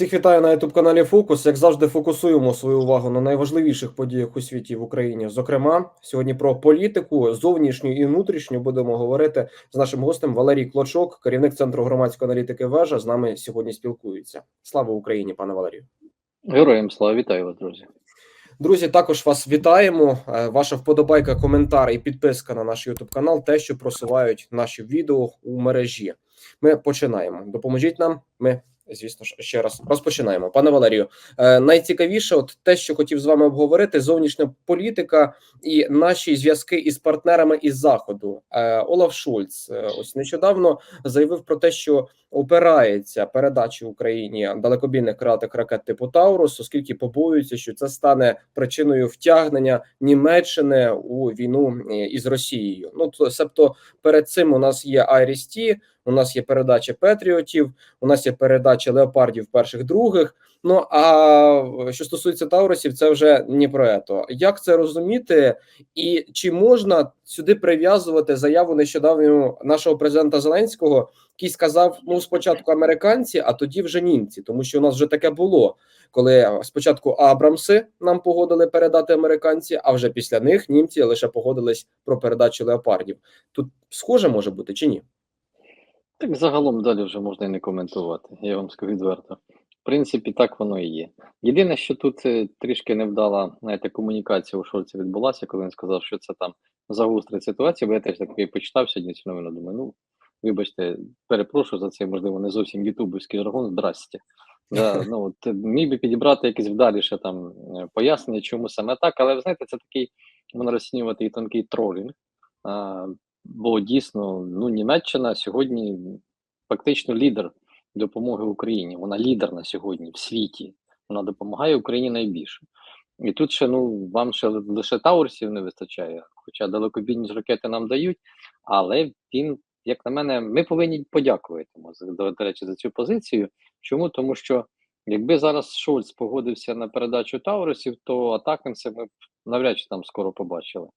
Всіх вітаю на youtube каналі Фокус. Як завжди, фокусуємо свою увагу на найважливіших подіях у світі в Україні. Зокрема, сьогодні про політику зовнішню і внутрішню будемо говорити з нашим гостем Валерій Клочок, керівник центру громадської аналітики. Вежа з нами сьогодні спілкується. Слава Україні, пане Валерію. Героям слава вітаю вас, друзі. Друзі, також вас вітаємо. Е, Ваша вподобайка, коментар і підписка на наш YouTube канал. Те, що просувають наші відео у мережі. Ми починаємо. Допоможіть нам. Ми звісно ж ще раз розпочинаємо. Пане Валерію, е, найцікавіше, от те, що хотів з вами обговорити, зовнішня політика і наші зв'язки із партнерами із заходу. Е, Олаф Шульц е, ось нещодавно заявив про те, що опирається передачі Україні далекобійних крилатих ракет типу Таурус, оскільки побоюється, що це стане причиною втягнення Німеччини у війну із Росією. Ну то себто перед цим у нас є Айрісті, у нас є передача Петріотів, у нас є передача леопардів перших других. Ну а що стосується Таурусів, це вже ні про ето. Як це розуміти, і чи можна сюди прив'язувати заяву нещодавню нашого президента Зеленського, який сказав: ну спочатку американці, а тоді вже німці, тому що у нас вже таке було, коли спочатку Абрамси нам погодили передати американці, а вже після них німці лише погодились про передачу леопардів. Тут схоже може бути чи ні? Так загалом далі вже можна і не коментувати, я вам скажу відверто. В принципі, так воно і є. Єдине, що тут е, трішки невдала знаєте, комунікація у Шольці відбулася, коли він сказав, що це там загострить ситуацію, бо я теж таки почитав сьогодні цю новину, думаю, ну, вибачте, перепрошую за цей, можливо, не зовсім ютубовський жаргон, здрасте. Да, ну, от, міг би підібрати якесь вдаліше там е, пояснення, чому саме так, але ви знаєте, це такий, можна розцінювати і тонкий тролінг. Бо дійсно ну, Німеччина сьогодні фактично лідер допомоги Україні. Вона лідер на сьогодні в світі. Вона допомагає Україні найбільше. І тут ще ну вам ще лише Таурсів не вистачає, хоча далекобійні ж ракети нам дають. Але він, як на мене, ми повинні подякувати до, речі за цю позицію. Чому? Тому що якби зараз Шольц погодився на передачу Таурусів, то атакамси ми б навряд чи там скоро побачили.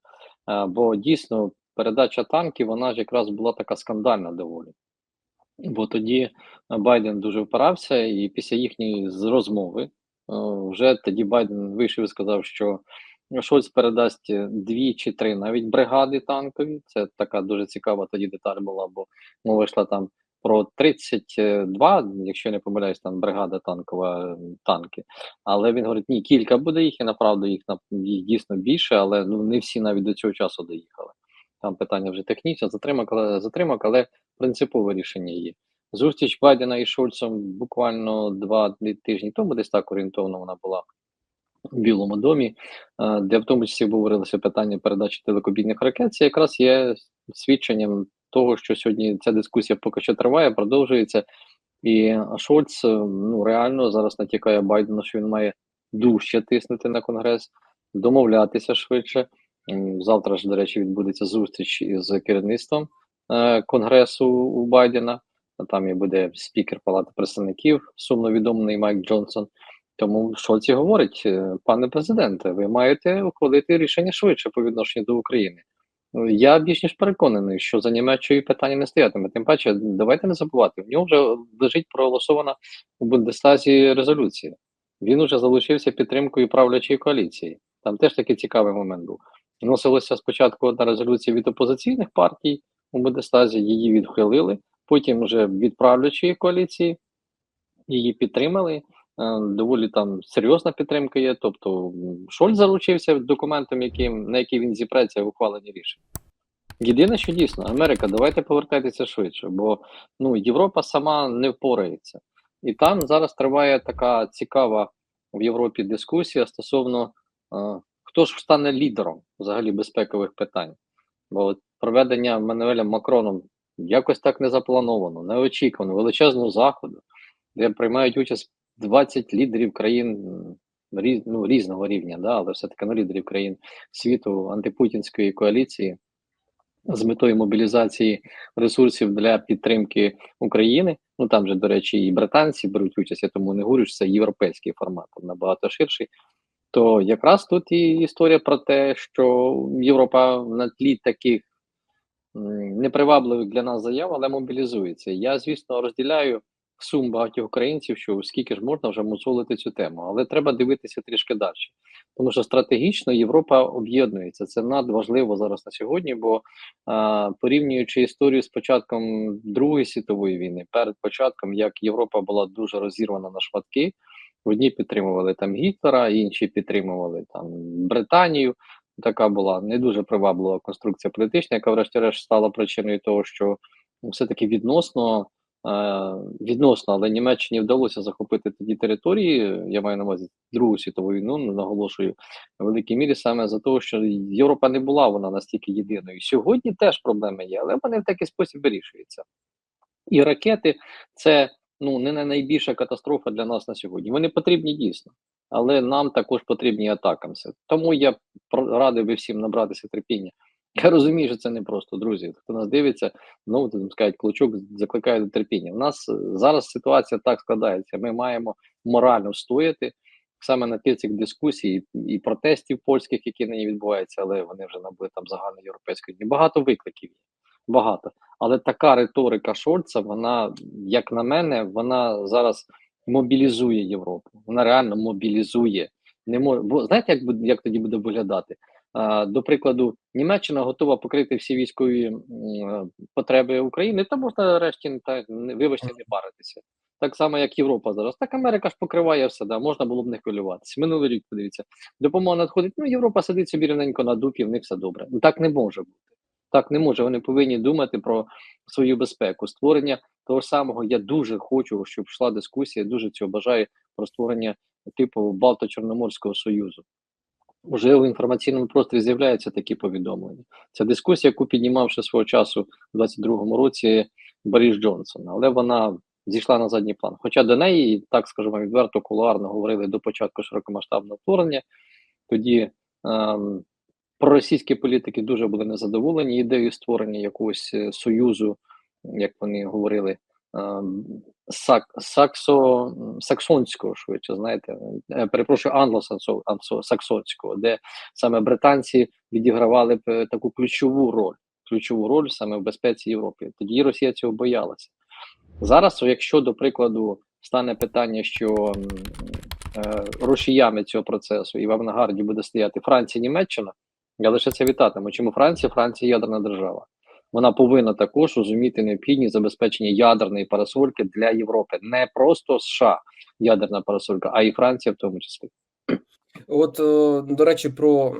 А, бо дійсно передача танків, вона ж якраз була така скандальна доволі. Бо тоді Байден дуже впирався, і після їхньої розмови е, вже тоді Байден вийшов і сказав, що Шольц передасть дві чи три навіть бригади танкові. Це така дуже цікава тоді деталь була, бо мова йшла там про 32, якщо не помиляюсь, там бригада танкова танки. Але він говорить, ні, кілька буде їх, і направду їх їх дійсно більше, але ну не всі навіть до цього часу доїхали. Там питання вже технічне, затримок, затримок, але принципове рішення є. Зустріч Байдена і Шольцем буквально два тижні тому, десь так орієнтовно вона була в Білому домі, де в тому числі говорилося питання передачі телекобійних ракет. Це якраз є свідченням того, що сьогодні ця дискусія поки що триває, продовжується. І Шольц ну реально зараз натякає Байдену, що він має дужче тиснути на конгрес, домовлятися швидше. Завтра ж, до речі, відбудеться зустріч із керівництвом е, конгресу у Байдена. Там і буде спікер Палати представників, сумно відомий Майк Джонсон. Тому Шольці говорить, «Е, пане президенте, ви маєте ухвалити рішення швидше по відношенню до України. Я більш ніж переконаний, що за Німеччиною питання не стоятиме. Тим паче, давайте не забувати. В нього вже лежить проголосована у Бундестазі резолюція. Він уже залишився підтримкою правлячої коаліції. Там теж такий цікавий момент був. Вносилася спочатку одна резолюція від опозиційних партій у Бундестазі, її відхилили. Потім вже від правлячої коаліції її підтримали. Доволі там серйозна підтримка є. Тобто Шольц залучився документом, яким на який він зіпреться в ухваленні рішень. Єдине, що дійсно, Америка, давайте повертайтеся швидше, бо ну Європа сама не впорається. І там зараз триває така цікава в Європі дискусія стосовно е, хто ж стане лідером взагалі безпекових питань. Бо проведення Мануелем Макроном якось так не заплановано, не очікувано, величезного заходу, де приймають участь 20 лідерів країн різ, ну, різного рівня, да, але все-таки ну, лідерів країн світу антипутінської коаліції з метою мобілізації ресурсів для підтримки України. Ну там же, до речі, і британці беруть участь, я тому не говорю, що це європейський формат, набагато ширший. То якраз тут і історія про те, що Європа на тлі таких непривабливих для нас заяв, але мобілізується. Я, звісно, розділяю сум багатьох українців, що скільки ж можна вже мусолити цю тему, але треба дивитися трішки далі. Тому що стратегічно Європа об'єднується. Це надважливо зараз на сьогодні, бо а, порівнюючи історію з початком Другої світової війни, перед початком, як Європа була дуже розірвана на шматки, одні підтримували там Гітлера, інші підтримували там Британію. Така була не дуже приваблива конструкція політична, яка, врешті-решт, стала причиною того, що все-таки відносно Е, відносно, але Німеччині вдалося захопити тоді території. Я маю на увазі Другу світову війну, наголошую в великій мірі саме за того, що Європа не була вона настільки єдиною. Сьогодні теж проблеми є, але вони в такий спосіб вирішуються. І ракети це ну не найбільша катастрофа для нас на сьогодні. Вони потрібні дійсно, але нам також потрібні атакамси. Тому я радий би всім набратися терпіння. Я розумію, що це не просто, друзі. Хто нас дивиться, знову там скажуть, клочок закликає до терпіння. У нас е, зараз ситуація так складається. Ми маємо морально встояти саме на тлі цих дискусій і протестів польських, які нині відбуваються, але вони вже набули там загальноєвропейської. Багато викликів є. Багато. Але така риторика Шольца, вона, як на мене, вона зараз мобілізує Європу. Вона реально мобілізує. Не може, бо знаєте, як буде як тоді буде виглядати? До прикладу, Німеччина готова покрити всі військові потреби України, та можна решті та вибачте не паритися. Так само, як Європа зараз. Так Америка ж покриває все, да, можна було б не хвилюватися. Минулий рік подивіться, допомога надходить. Ну, Європа сидить собі рівненько на дупі, в них все добре. Так не може бути. Так не може. Вони повинні думати про свою безпеку. Створення того самого. Я дуже хочу, щоб йшла дискусія. Дуже цього бажаю про створення типу Балто-Чорноморського союзу. Уже в інформаційному просторі з'являються такі повідомлення. Ця дискусія, яку піднімав ще свого часу у 22-му році Борис Джонсон, але вона зійшла на задній план. Хоча до неї, так скажімо, відверто кулуарно говорили до початку широкомасштабного вторгнення, тоді ем, проросійські політики дуже були незадоволені ідеєю створення якогось е, союзу, як вони говорили, ем, сак, саксо, саксонського, швидше, знаєте, е, перепрошую, англосаксонського, де саме британці відігравали б е, таку ключову роль, ключову роль саме в безпеці Європи. Тоді Росія цього боялася. Зараз, якщо до прикладу стане питання, що е, рушіями цього процесу і в авангарді буде стояти Франція, Німеччина, я лише це вітатиму. Чому Франція? Франція ядерна держава вона повинна також розуміти необхідність забезпечення ядерної парасольки для Європи, не просто США ядерна парасолька, а і Франція в тому числі. От е, до речі, про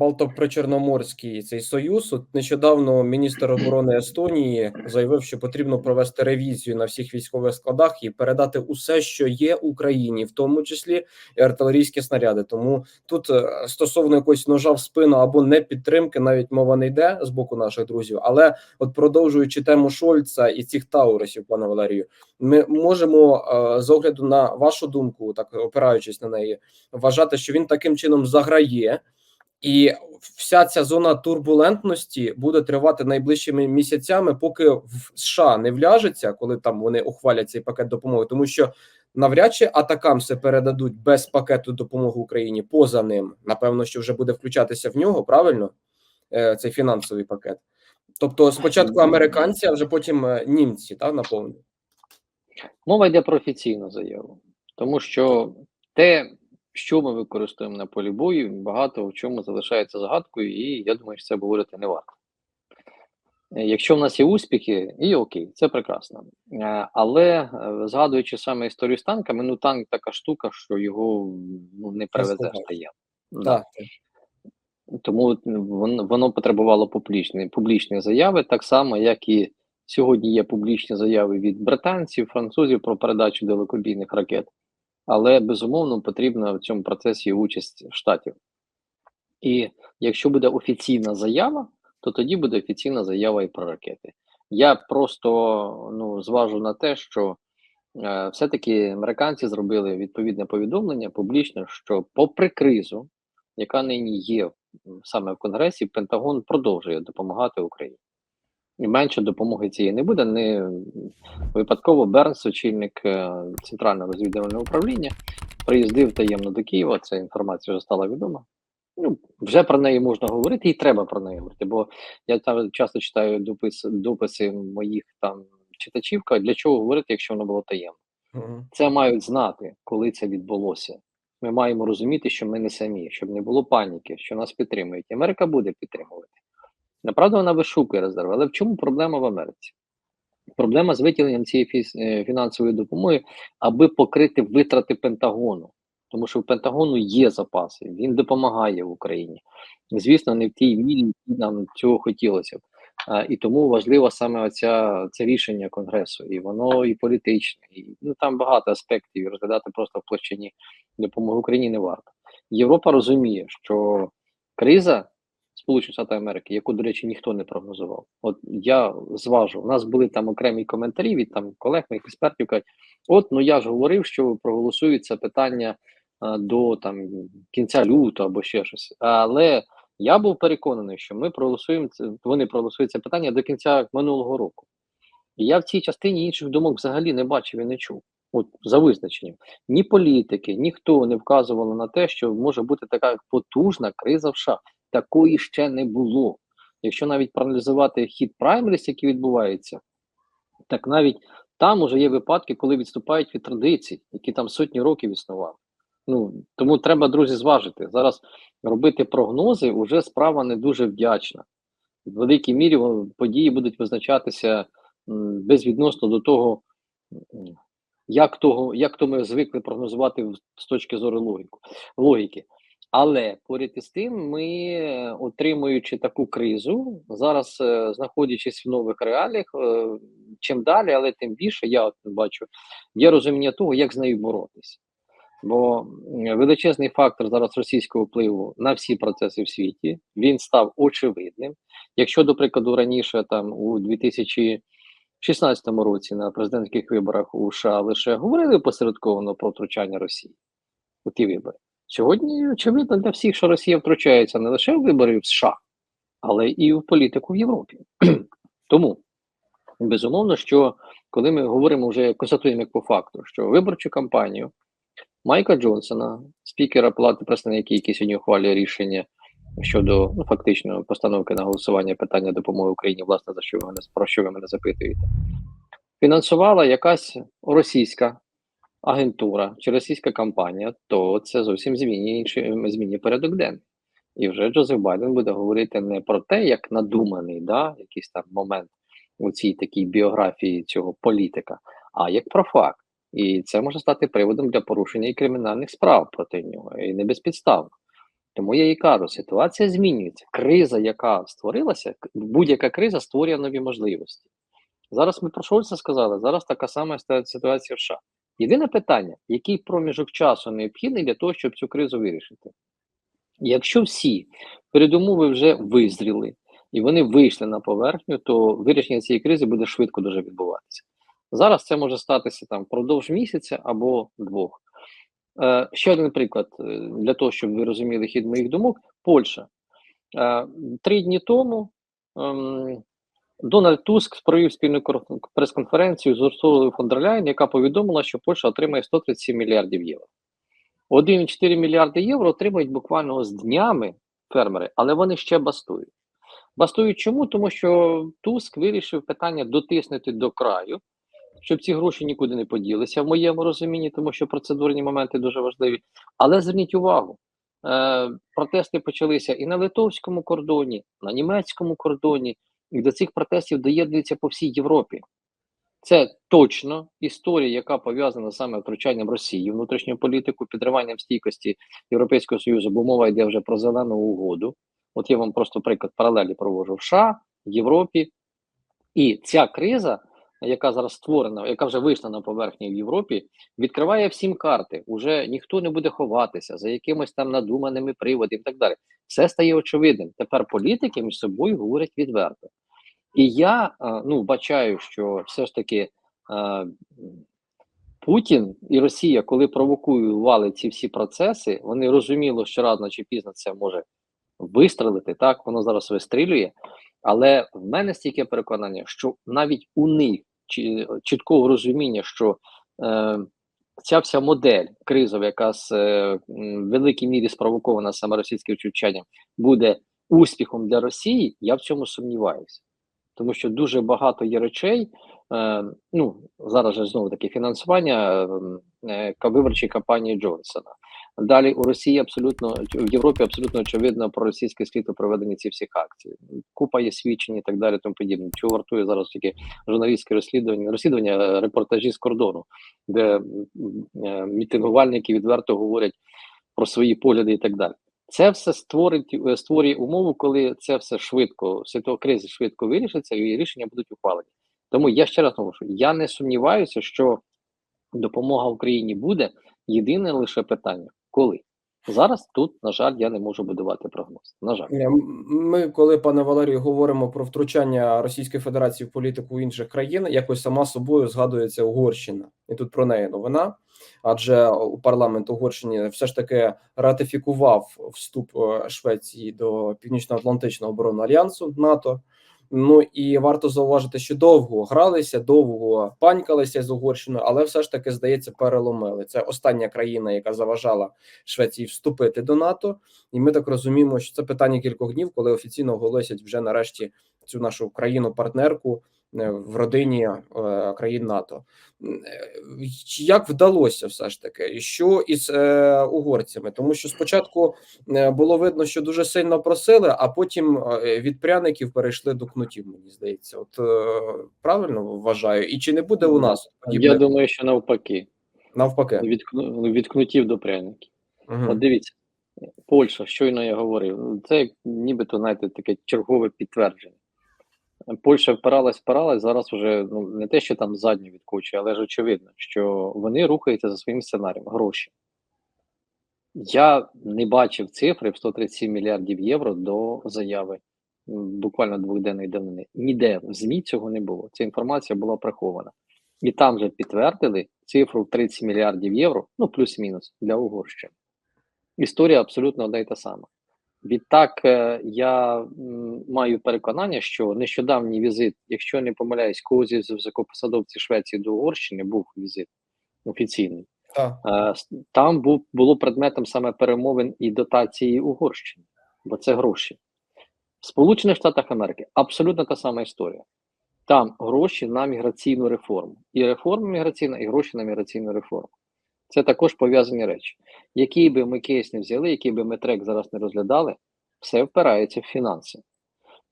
Балто-Причорноморський цей союз. От нещодавно міністр оборони Естонії заявив, що потрібно провести ревізію на всіх військових складах і передати усе, що є Україні, в тому числі і артилерійські снаряди. Тому тут е, стосовно якогось ножа в спину або не підтримки, навіть мова не йде з боку наших друзів. Але от продовжуючи тему Шольца і цих таурисів, пане Валерію, ми можемо е, з огляду на вашу думку, так опираючись на неї, вважати, що він таким чином заграє, і вся ця зона турбулентності буде тривати найближчими місяцями, поки в США не вляжеться, коли там вони ухвалять цей пакет допомоги, тому що навряд чи атакамси передадуть без пакету допомоги Україні поза ним. Напевно, що вже буде включатися в нього правильно е, цей фінансовий пакет. Тобто, спочатку американці, а вже потім е, німці та наповнюють. Мова йде про офіційну заяву, тому що те, що ми використовуємо на полі бою, багато в чому залишається загадкою, і я думаю, що це говорити не варто. Е, якщо в нас є успіхи, і окей, це прекрасно. Е, але е, згадуючи саме історію з танками, ну танк така штука, що його ну, не привезеш таємно. Да. Тому воно, воно потребувало публічної публічної заяви, так само, як і сьогодні є публічні заяви від британців, французів про передачу далекобійних ракет але безумовно потрібна в цьому процесі участь штатів. І якщо буде офіційна заява, то тоді буде офіційна заява і про ракети. Я просто ну, зважу на те, що е, все-таки американці зробили відповідне повідомлення публічно, що, попри кризу, яка нині є саме в Конгресі, Пентагон продовжує допомагати Україні менше допомоги цієї не буде. Не випадково Бернс, очільник е, центрального розвідувального управління, приїздив таємно до Києва. Ця інформація вже стала відома. Ну, вже про неї можна говорити, і треба про неї говорити. Бо я там часто читаю допис, дописи моїх там читачів для чого говорити, якщо воно було таємно. Мгм. Це мають знати, коли це відбулося. Ми маємо розуміти, що ми не самі, щоб не було паніки, що нас підтримують. Америка буде підтримувати. Направду вона вишукує резерви. Але в чому проблема в Америці? Проблема з виділенням цієї е, фінансової допомоги, аби покрити витрати Пентагону. Тому що в Пентагону є запаси, він допомагає в Україні. Звісно, не в тій мірі, які нам цього хотілося б. А, і тому важливо саме оця, це рішення Конгресу, і воно і політичне, і ну там багато аспектів розглядати просто в площині допомоги Україні не варто. Європа розуміє, що криза Сполучених Штатів Америки, яку, до речі, ніхто не прогнозував. От я зважу, у нас були там окремі коментарі від там колег, моїх експертів кажуть: от ну я ж говорив, що проголосується питання а, до там кінця лютого або ще щось. Але я був переконаний, що ми проголосуємо це, вони проголосують це питання до кінця минулого року. І я в цій частині інших думок взагалі не бачив і не чув. От за визначенням. Ні політики, ніхто не вказували на те, що може бути така потужна криза в США. Такої ще не було. Якщо навіть проаналізувати хід праймеріс, які відбуваються, так навіть там уже є випадки, коли відступають від традицій, які там сотні років існували. Ну тому треба, друзі, зважити. Зараз робити прогнози вже справа не дуже вдячна. В великій мірі події будуть визначатися безвідносно до того, як того, як то ми звикли прогнозувати з точки зору логіку, логіки. Але поряд із тим, ми, е, отримуючи таку кризу, зараз е, знаходячись в нових реаліях, е, чим далі, але тим більше я от бачу, є розуміння того, як з нею боротися. Бо величезний фактор зараз російського впливу на всі процеси в світі він став очевидним. Якщо, до прикладу, раніше там у 2016 році на президентських виборах у США лише говорили посередковано про втручання Росії у ті вибори. Сьогодні очевидно для всіх, що Росія втручається не лише в вибори в США, але і в політику в Європі. Тому безумовно, що коли ми говоримо вже констатуємо як по факту, що виборчу кампанію Майка Джонсона, спікера Палати представників, який сьогодні ухвалює рішення щодо ну, фактично постановки на голосування питання допомоги Україні, власне, за що ви мене про що ви мене запитуєте, фінансувала якась російська агентура чи російська компанія, то це зовсім змінює змінює порядок денний. І вже Джозеф Байден буде говорити не про те, як надуманий, да, якийсь там момент у цій такій біографії цього політика, а як про факт. І це може стати приводом для порушення і кримінальних справ проти нього, і не безпідставно. Тому я і кажу, ситуація змінюється. Криза, яка створилася, будь-яка криза створює нові можливості. Зараз ми про Шольца сказали, зараз така сама ситуація в США. Єдине питання, який проміжок часу необхідний для того, щоб цю кризу вирішити? Якщо всі передумови вже визріли і вони вийшли на поверхню, то вирішення цієї кризи буде швидко дуже відбуватися. Зараз це може статися там впродовж місяця або двох. Е, ще один приклад е, для того, щоб ви розуміли хід моїх думок: Польща. Е, три дні тому ем, Дональд Туск провів спільну прес-конференцію з Урсулою фон дер яка повідомила, що Польща отримає 137 мільярдів євро. 1,4 мільярди євро отримують буквально з днями фермери, але вони ще бастують. Бастують чому? Тому що Туск вирішив питання дотиснути до краю, щоб ці гроші нікуди не поділися, в моєму розумінні, тому що процедурні моменти дуже важливі. Але зверніть увагу, е, протести почалися і на литовському кордоні, на німецькому кордоні, і до цих протестів доєднуються по всій Європі. Це точно історія, яка пов'язана саме втручанням Росії внутрішню політику, підриванням стійкості Європейського Союзу, бо мова йде вже про зелену угоду. От я вам просто приклад паралелі провожу в США, Європі. І ця криза, яка зараз створена, яка вже вийшла на поверхню в Європі, відкриває всім карти. Уже ніхто не буде ховатися за якимось там надуманими приводами і так далі. Все стає очевидним. Тепер політики між собою говорять відверто. І я е, ну бачаю, що все ж таки е, Путін і Росія, коли провокували ці всі процеси, вони розуміло, що рано чи пізно це може вистрелити. Так воно зараз вистрілює. Але в мене стільки переконання, що навіть у них чіткого розуміння, що е, ця вся модель кризова, яка з е, в великій мірі спровокована саме російським втручанням, буде успіхом для Росії, я в цьому сумніваюся. тому що дуже багато є речей. Е, ну зараз же знову таки фінансування е, е, виборчої кампанії Джонсона. Далі у Росії абсолютно в Європі абсолютно очевидно про російське слід у проведенні цих всіх акцій. Купа є свідчень і так далі. Тому подібне. Чого вартує зараз тільки журналістське розслідування, розслідування е, репортажі з кордону, де е, мітингувальники відверто говорять про свої погляди і так далі. Це все створить е, створює умову, коли це все швидко, ситуа кризи швидко вирішиться, і рішення будуть ухвалені. Тому я ще раз наголошую, я не сумніваюся, що допомога Україні буде. Єдине лише питання, коли зараз тут, на жаль, я не можу будувати прогноз. На жаль, Ми, коли пане Валерію, говоримо про втручання Російської Федерації в політику інших країн, якось сама собою згадується Угорщина, і тут про неї новина. Адже у парламент Угорщини все ж таки ратифікував вступ е, Швеції до Північно-Атлантичного оборонного альянсу НАТО. Ну і варто зауважити, що довго гралися, довго панькалися з Угорщиною, але все ж таки здається, переломили. Це остання країна, яка заважала Швеції вступити до НАТО. І ми так розуміємо, що це питання кількох днів, коли офіційно оголосять вже нарешті цю нашу країну-партнерку е, в родині е, країн НАТО. Е, Як вдалося все ж таки, і що із угорцями? Тому що спочатку було видно, що дуже сильно просили, а потім від пряників перейшли до кнутів. Мені здається, от правильно вважаю, і чи не буде у нас подібне я думаю, що навпаки, навпаки? від, кну- від кнутів до пряників. Мгм. От дивіться, Польща, щойно я говорив, ну, це нібито знаєте, таке чергове підтвердження. Польща впиралась, впиралась, зараз вже ну не те, що там задню відкочує, але ж очевидно, що вони рухаються за своїм сценарієм гроші. Я не бачив цифри в 137 мільярдів євро до заяви буквально двохденної давнини. Ніде в ЗМІ цього не було. Ця інформація була прихована. І там же підтвердили цифру 30 мільярдів євро, ну плюс-мінус для Угорщини. Історія абсолютно одна й та сама. Відтак, е, я маю переконання, що нещодавній візит, якщо не помиляюсь, когось із високопосадовців Швеції до Угорщини був візит офіційний. Так. Е, Там був було предметом саме перемовин і дотації Угорщини, бо це гроші. В Сполучених Штатах Америки абсолютно та сама історія. Там гроші на міграційну реформу. І реформа міграційна, і гроші на міграційну реформу. Це також пов'язані речі. Який би ми кейс не взяли, який би ми трек зараз не розглядали, все впирається в фінанси.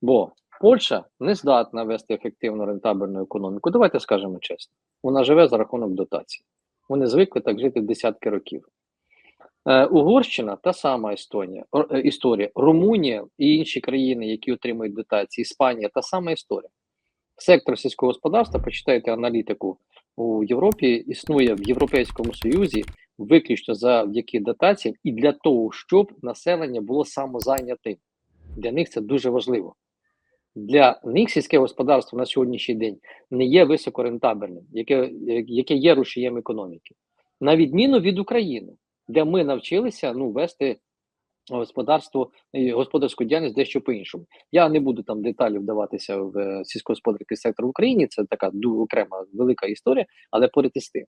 Бо Польща не здатна вести ефективну рентабельну економіку. Давайте скажемо чесно. Вона живе за рахунок дотацій. Вони звикли так жити десятки років. Е, Угорщина та сама Естонія, е, історія. Румунія і інші країни, які отримують дотації, Іспанія та сама історія. Сектор сільського господарства, почитайте аналітику у Європі, існує в Європейському Союзі виключно завдяки дотаціям і для того, щоб населення було самозайнятим. Для них це дуже важливо. Для них сільське господарство на сьогоднішній день не є високорентабельним, яке, яке є рушієм економіки. На відміну від України, де ми навчилися ну, вести господарство і господарську діяльність дещо по-іншому. Я не буду там деталі вдаватися в е, сільськогосподарський сектор в Україні, це така окрема велика історія, але поряд із тим.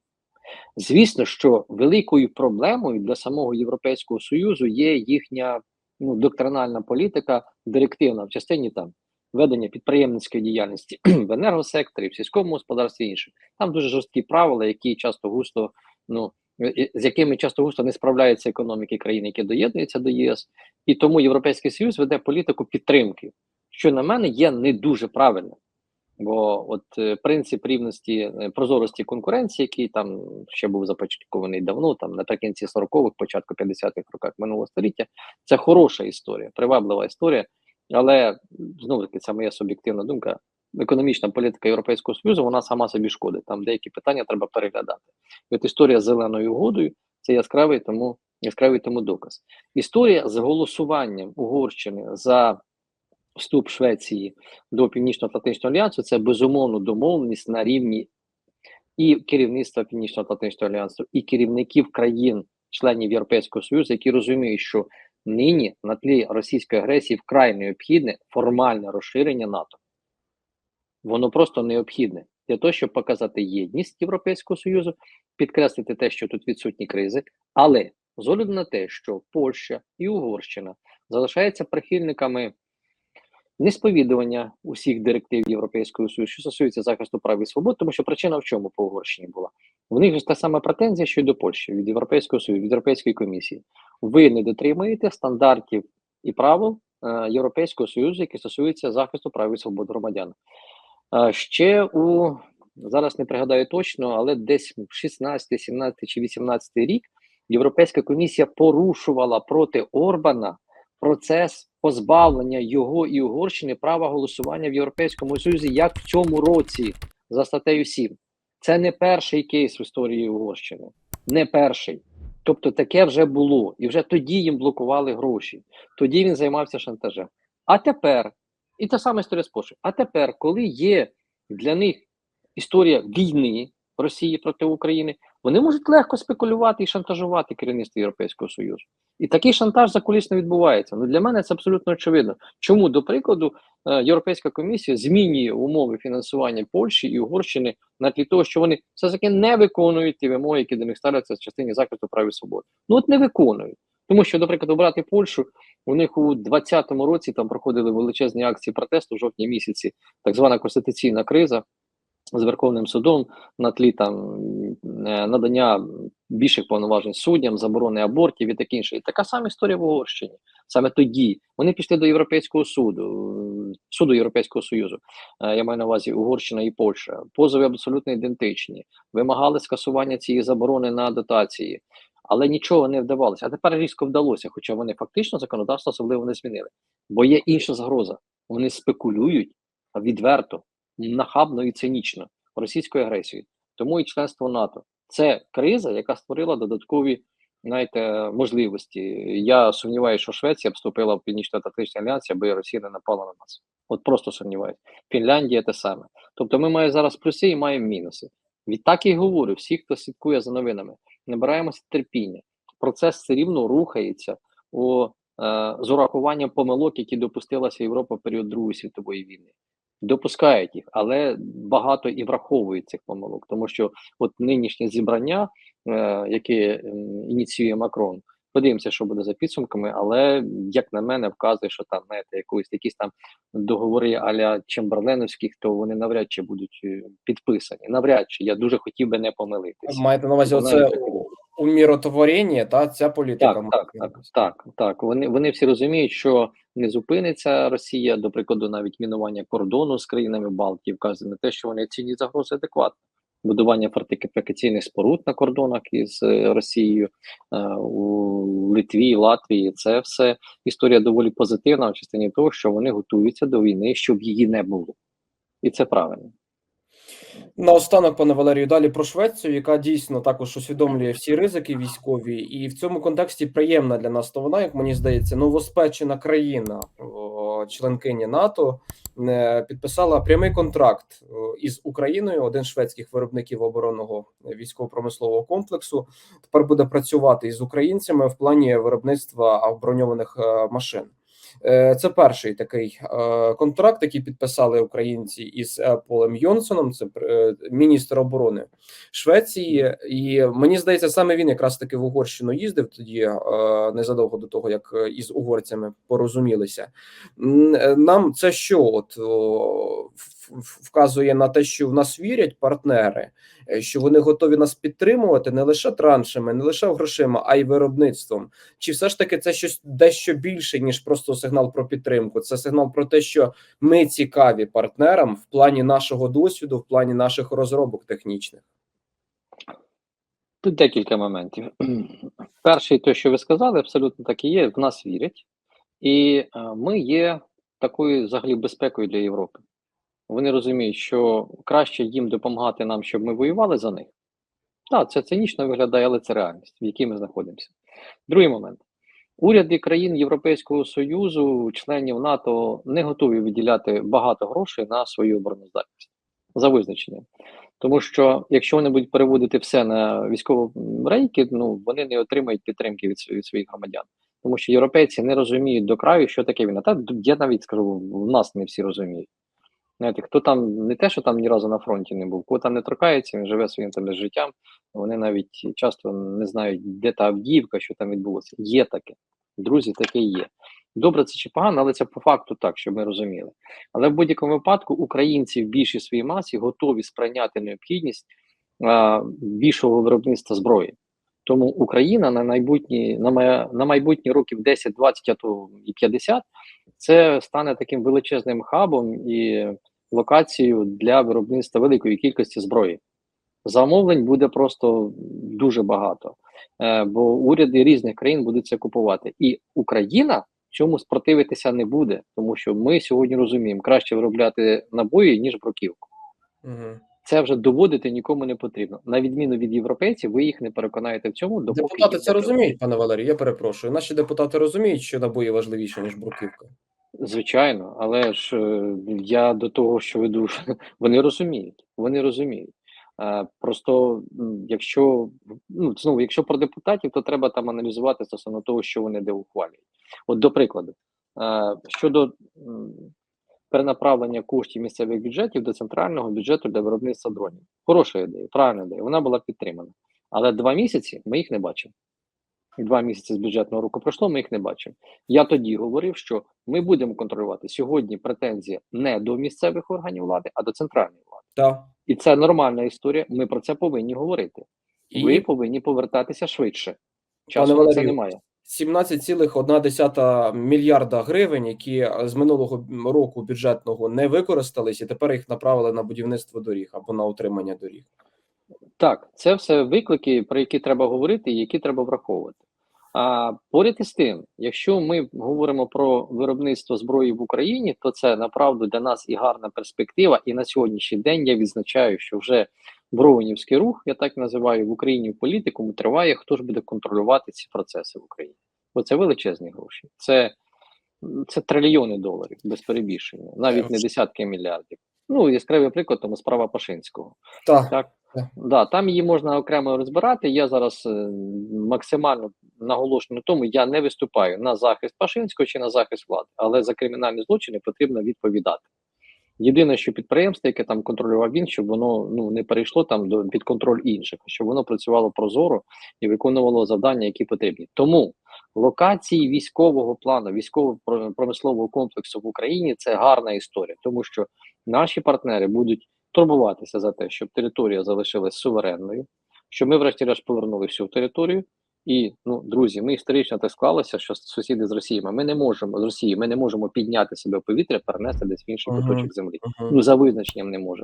Звісно, що великою проблемою для самого Європейського Союзу є їхня ну, доктринальна політика, директивна в частині там ведення підприємницької діяльності в енергосекторі, в сільському господарстві і інших. Там дуже жорсткі правила, які часто густо, ну з якими часто густо не справляються економіки країн, які доєднуються до ЄС, і тому Європейський Союз веде політику підтримки, що на мене є не дуже правильно. Бо от е, принцип рівності е, прозорості конкуренції, який там ще був започаткований давно, там наприкінці 40-х, початку 50-х роках минулого століття, це хороша історія, приваблива історія. Але знову таки, це моя суб'єктивна думка. Економічна політика Європейського Союзу вона сама собі шкодить. Там деякі питання треба переглядати. І от історія з зеленою угодою це яскравий тому яскравий тому доказ. Історія з голосуванням Угорщини за вступ Швеції до Північно-Атлантичного альянсу це безумовно домовленість на рівні і керівництва Північно-Атлантичного альянсу, і керівників країн, членів Європейського Союзу, які розуміють, що нині на тлі російської агресії вкрай необхідне формальне розширення НАТО. Воно просто необхідне для того, щоб показати єдність Європейського Союзу, підкреслити те, що тут відсутні кризи, але з огляду на те, що Польща і Угорщина залишаються прихильниками несповідування усіх директив Європейського Союзу, що стосується захисту прав і свобод, тому що причина в чому по Угорщині була? В них ж та сама претензія, що й до Польщі від Європейського Союзу, від Європейської комісії. Ви не дотримуєте стандартів і правил е, Європейського Союзу, які стосуються захисту прав і свобод громадян. Ще у зараз не пригадаю точно, але десь 16, 17 чи 18 рік Європейська комісія порушувала проти Орбана процес позбавлення його і Угорщини права голосування в Європейському Союзі, як в цьому році за статтею 7. Це не перший кейс в історії Угорщини, не перший. Тобто таке вже було, і вже тоді їм блокували гроші. Тоді він займався шантажем. А тепер, і та сама історія з Польщею, А тепер, коли є для них історія війни Росії проти України, вони можуть легко спекулювати і шантажувати керівництво Європейського Союзу. І такий шантаж закулісно відбувається. Ну для мене це абсолютно очевидно. Чому, до прикладу, е, Європейська комісія змінює умови фінансування Польщі і Угорщини на тлі того, що вони все таки не виконують ті вимоги, які до них ставляться в частині захисту прав і свобод. Ну от не виконують. Тому що, до прикладу, брати Польщу, у них у 2020 році там проходили величезні акції протесту в жовтні місяці, так звана конституційна криза з Верховним судом на тлі там е, надання більших повноважень суддям, заборони абортів і таке інше. Така сама історія в Угорщині. Саме тоді вони пішли до Європейського суду, суду Європейського Союзу. Е, Я маю на увазі Угорщина і Польща. Позови абсолютно ідентичні. Вимагали скасування цієї заборони на дотації. Але нічого не вдавалося. А тепер різко вдалося, хоча вони фактично законодавство особливо не змінили. Бо є інша загроза. Вони спекулюють відверто, нахабно і цинічно російською агресією. Тому і членство НАТО це криза, яка створила додаткові знаєте, можливості. Я сумніваюся, що Швеція вступила в Північно-Атлантичний альянс, аби Росія не напала на нас. От просто сумніваюся. Фінляндія те саме. Тобто, ми маємо зараз плюси і маємо мінуси. Відтак і говорю, всі, хто слідкує за новинами, набираємося терпіння. Процес все рівно рухається у, е, з урахуванням помилок, які допустилася Європа в період Другої світової війни. Допускають їх, але багато і враховують цих помилок, тому що от нинішнє зібрання, е, яке ініціює Макрон, подивимося, що буде за підсумками, але як на мене, вказує, що там знаєте, якоїсь якісь там договори аля Чемберленовських, то вони навряд чи будуть е, підписані. Навряд чи я дуже хотів би не помилитися. Маєте на увазі оце уміротворення, та ця політика. Так, так, так, так, так. Вони, вони всі розуміють, що не зупиниться Росія, до прикладу, навіть мінування кордону з країнами Балтії вказує на те, що вони цінні загрози адекватно. Будування фортифікаційних споруд на кордонах із е, Росією е, у Литві, Латвії. Це все історія доволі позитивна в частині того, що вони готуються до війни, щоб її не було, і це правильно. Наостанок, пане Валерію, далі про Швецію, яка дійсно також усвідомлює всі ризики військові, і в цьому контексті приємна для нас новина, як мені здається, новоспечена країна, о, членкиня НАТО, е, підписала прямий контракт із Україною. Один з шведських виробників оборонного військово-промислового комплексу тепер буде працювати із українцями в плані виробництва броньованих е, машин. Е, Це перший такий е, контракт, який підписали українці із Полем Йонсоном, це е, міністр оборони Швеції. І мені здається, саме він якраз таки в Угорщину їздив тоді незадовго до того, як із угорцями порозумілися. Нам це що? От вказує на те, що в нас вірять партнери, е, що вони готові нас підтримувати не лише траншами, не лише грошима, а й виробництвом. Чи все ж таки це щось дещо більше, ніж просто сигнал про підтримку? Це сигнал про те, що ми цікаві партнерам в плані нашого досвіду, в плані наших розробок технічних. Тут декілька моментів. Перший, те, що ви сказали, абсолютно так і є. В нас вірять, і е, ми є такою взагалі безпекою для Європи. Вони розуміють, що краще їм допомагати нам, щоб ми воювали за них. Так, це цинічно виглядає, але це реальність, в якій ми знаходимося. Другий момент. Уряди країн Європейського Союзу, членів НАТО, не готові виділяти багато грошей на свою обороноздатність за визначенням. Тому що якщо вони будуть переводити все на військові рейки, ну вони не отримають підтримки від, від своїх громадян. Тому що європейці не розуміють до краю, що таке війна. Та я навіть скажу, в нас не всі розуміють. Знаєте, хто там не те, що там ні разу на фронті не був, хто там не торкається, він живе своїм там життям. Вони навіть часто не знають, де та Авдіївка, що там відбулося. Є таке. Друзі, таке є. Добре, це чи погано, але це по факту так, щоб ми розуміли. Але в будь-якому випадку українці в більшій своїй масі готові сприйняти необхідність а, більшого виробництва зброї. Тому Україна на майбутні на, май, на майбутні років 10, 20, а то і 50 це стане таким величезним хабом і локацією для виробництва великої кількості зброї. Замовлень буде просто дуже багато, е, бо уряди різних країн будуть це купувати. І Україна цьому спротивитися не буде, тому що ми сьогодні розуміємо, краще виробляти набої, ніж бруківку. Угу. Це вже доводити нікому не потрібно. На відміну від європейців, ви їх не переконаєте в цьому, допоки Депутати це розуміють, пане Валерію. Я перепрошую. Наші депутати розуміють, що набої важливіше ніж бруківка. Звичайно, але ж е, я до того, що веду, вони розуміють, вони розуміють. Е, Просто якщо ну знову, якщо про депутатів, то треба там аналізувати стосовно того, що вони де ухвалюють. От до прикладу, е, щодо перенаправлення коштів місцевих бюджетів до центрального бюджету для виробництва дронів. Хороша ідея, правильна ідея. Вона була підтримана. Але два місяці ми їх не бачимо. Два місяці з бюджетного року пройшло, ми їх не бачимо. Я тоді говорив, що ми будемо контролювати сьогодні претензії не до місцевих органів влади, а до центральної влади. Так. І це нормальна історія. Ми про це повинні говорити. І Ви повинні повертатися швидше. Часу на це немає. 17,1 мільярда гривень, які з минулого року бюджетного не використались, і тепер їх направили на будівництво доріг або на утримання доріг. Так, це все виклики, про які треба говорити і які треба враховувати. А поряд із тим, якщо ми говоримо про виробництво зброї в Україні, то це направду для нас і гарна перспектива. І на сьогоднішній день я відзначаю, що вже Броунівський рух, я так називаю, в Україні в політикуму триває. Хто ж буде контролювати ці процеси в Україні? Бо це величезні гроші. Це, це трильйони доларів без перебільшення, навіть не десятки мільярдів. Ну яскравий приклад тому справа Пашинського. Так. Так. Да, там її можна окремо розбирати. Я зараз е, максимально наголошую на тому, я не виступаю на захист Пашинського чи на захист влади, але за кримінальні злочини потрібно відповідати. Єдине, що підприємство, яке там контролював він, щоб воно ну не перейшло там до під контроль інших, щоб воно працювало прозоро і виконувало завдання, які потрібні. Тому локації військового плану, військово-промислового комплексу в Україні це гарна історія, тому що наші партнери будуть турбуватися за те, щоб територія залишилась суверенною, щоб ми, врешті-решт, повернули всю територію. І ну, друзі, ми історично так склалося, що сусіди з Росією, ми не можемо з Росії, ми не можемо підняти себе в повітря, перенести десь в інший куточок землі. Угу. Ну за визначенням не може.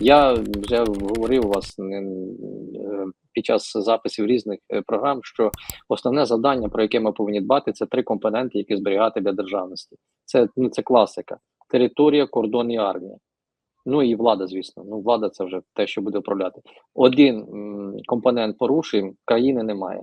Я вже говорив у вас не, е, під час записів різних е, програм, що основне завдання, про яке ми повинні дбати, це три компоненти, які зберігати для державності. Це ну це класика: територія, кордон і армія. Ну і влада, звісно. Ну, влада це вже те, що буде управляти. Один м, компонент порушуємо, країни немає.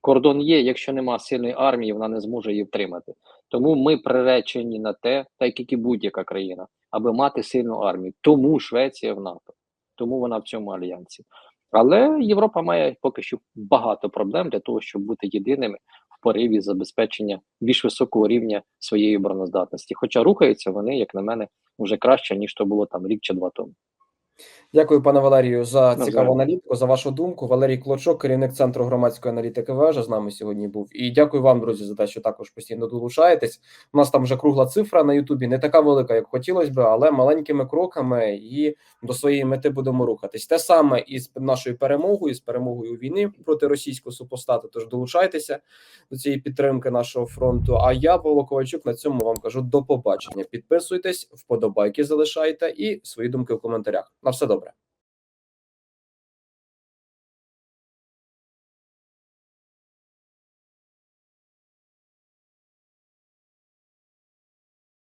Кордон є, якщо нема сильної армії, вона не зможе її втримати. Тому ми приречені на те, так як і будь-яка країна, аби мати сильну армію. Тому Швеція в НАТО, тому вона в цьому альянсі. Але Європа має поки що багато проблем для того, щоб бути єдиними пориві забезпечення більш високого рівня своєї обороноздатності. Хоча рухаються вони, як на мене, вже краще ніж то було там рік чи два тому. Дякую, пане Валерію, за цікаву аналітику, за вашу думку. Валерій Клочок, керівник центру громадської аналітики вежа, з нами сьогодні був. І дякую вам, друзі, за те, що також постійно долучаєтесь. У нас там вже кругла цифра на Ютубі, не така велика, як хотілося би, але маленькими кроками і до своєї мети будемо рухатись. Те саме і з нашою перемогою, з перемогою війни проти російського супостату. Тож долучайтеся до цієї підтримки нашого фронту. А я, Павло Ковальчук, на цьому вам кажу до побачення. Підписуйтесь, вподобайки залишайте і свої думки в коментарях. На все добре.